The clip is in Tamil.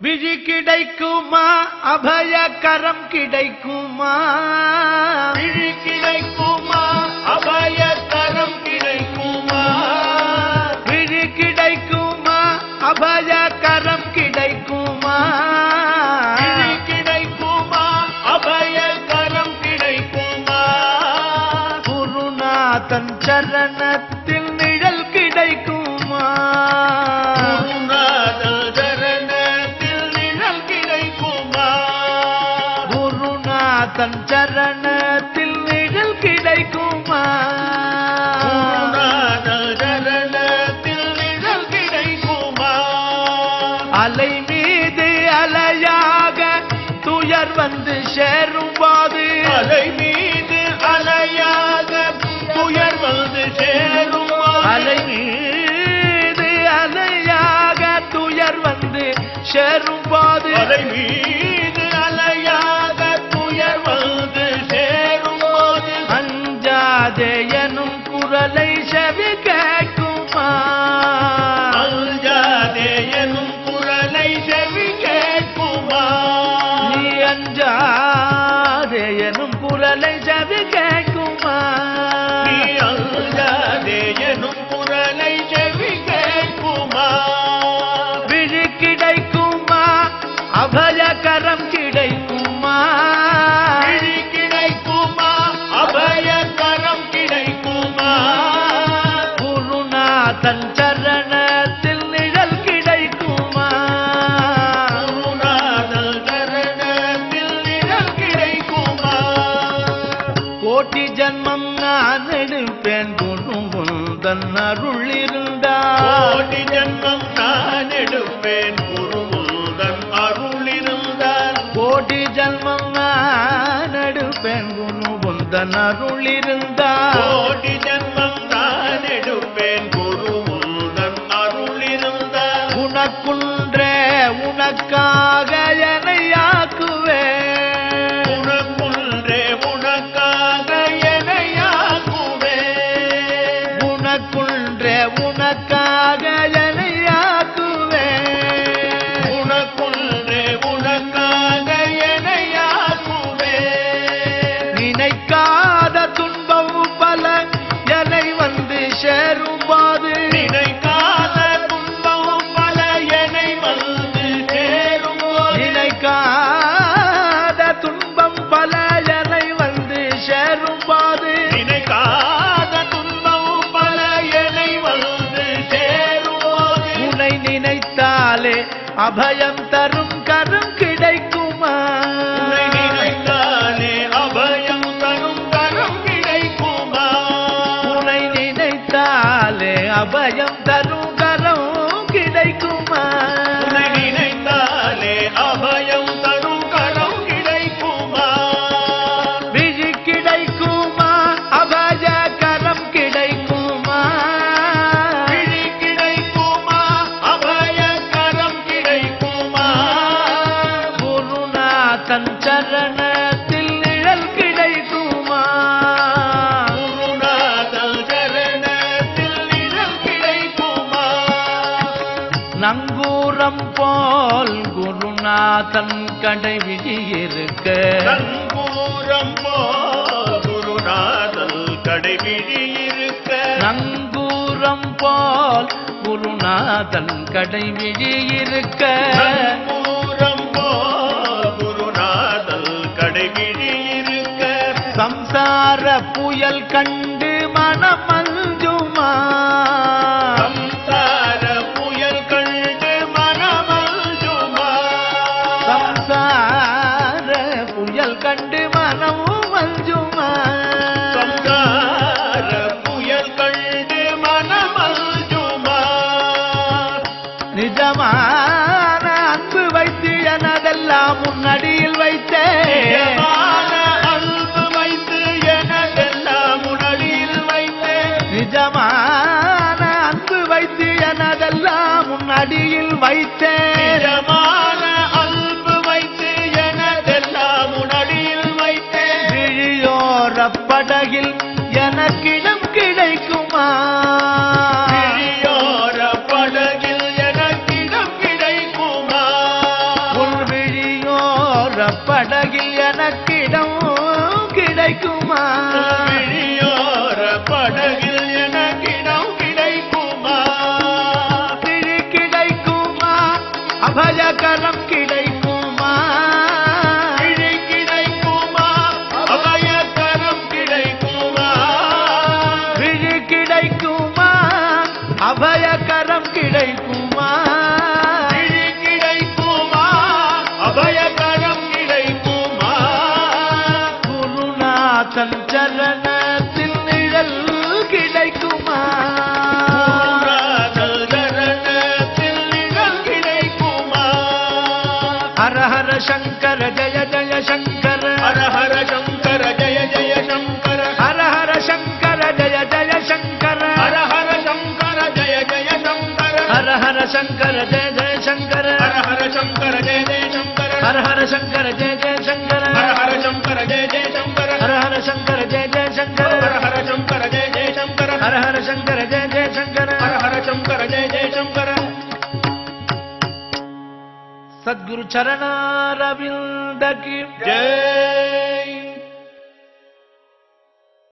விழி கிடைக்குமா? அபய கரம் கிடைக்குமா? விழி கிடைக்குமா? அபய கரம் கிடைக்குமா? விழி கிடைக்குமா? அபய கரம் கிடைக்குமா? கிடைக்குமா? அபய கரம் கிடைக்குமா? குருநாதன் சரணத்தில் நிழல் கிடைக்குமா? வந்து சேரும் போது அலை மீது அலையாக துயர் வந்து சேரும் அலை மீது அலையாக துயர் வந்து சேரும் போது அலை மீது கோட்டி ஜன்மம் நான் எடுப்பேன் குருமுந்தன் அருள் இருந்தால் கோடி ஜன்மம் நான் எடுப்பேன் குருமுதன் அருள் இருந்தால் கோடி ஜன்மம் நான் எடுப்பேன் குருமுந்தன் அருள் இருந்தால் கோடி ஜன்மம் நான் எடுப்பேன் குருமுதன் அருள் இருந்தால் உனக்குன்றே உனக்குன்றே உனக்காக எனையாக்குவேன் உனக்குன்றே உனக்காக எனையாக்குவேன் நினைக்காத அபயம் தரும் கரம் கிடைக்குமா? நினைத்தாலே அபயம் தரும் கரம் கிடைக்குமா? உன்னை நினைத்தாலே அபயம் தரும் நங்கூரம் போல் குருநாதன் கடை விழியிருக்க நங்கூரம் போல் குருநாதர் கடைவிழி இருக்க. நங்கூரம் போல் குருநாதன் கடை விழியிருக்க நங்கூரம் போல் குருநாதர் கடைவிழி இருக்க. சம்சார புயல் கண்டு வைத்தே அன்பு வைத்து எனதெல்லாம் உனடியில் வைத்தே விழியோர படகில் கிடைக்குமா? கிடைக்குமா? அபயக்கரம் கிடைக்குமா? குருநாதன் சரணத்தில் நிழல் கிடைக்குமா? ஹர சங்கர ஜய ஜய சங்கர. ஹர ஹர சங்கர ஜய ஜய சங்கர. शंकर जय जय शंकर। हर हर शंकर जय जय शंकर। हर हर शंकर जय जय शंकर। हर हर शंकर जय जय शंकर। हर हर शंकर जय जय शंकर। हर हर शंकर जय जय शंकर। हर हर शंकर जय जय शंकर। हर हर शंकर जय जय शंकर। सद्गुरु चरणारविंद की जय।